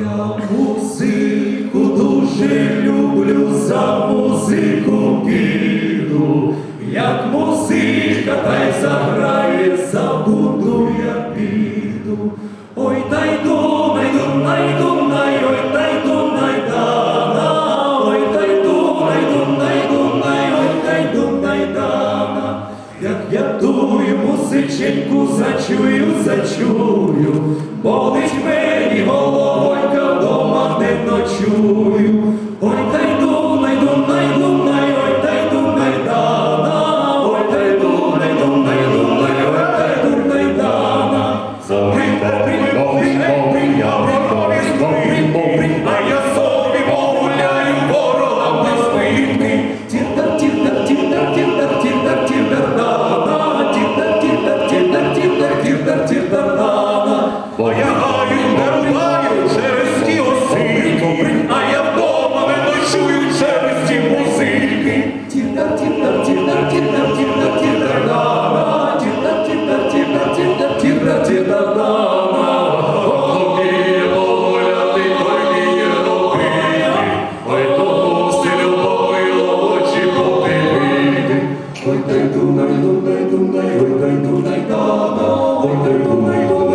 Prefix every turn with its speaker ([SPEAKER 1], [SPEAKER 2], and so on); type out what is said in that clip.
[SPEAKER 1] Я музику дуже люблю, за музику піду, як музика та й заграє, забуду я піду. Ой, дай дунай, врятую, мусиченьку зачую, зачую, болить мені головонька вдома не ночую. Ой, та найду, найду, най, ой, та найдана, ой, та найду, найду, най, ой, та йду, найдана, завжди. tunay tunay tunay tunay tunay tunay tunay tunay tunay tunay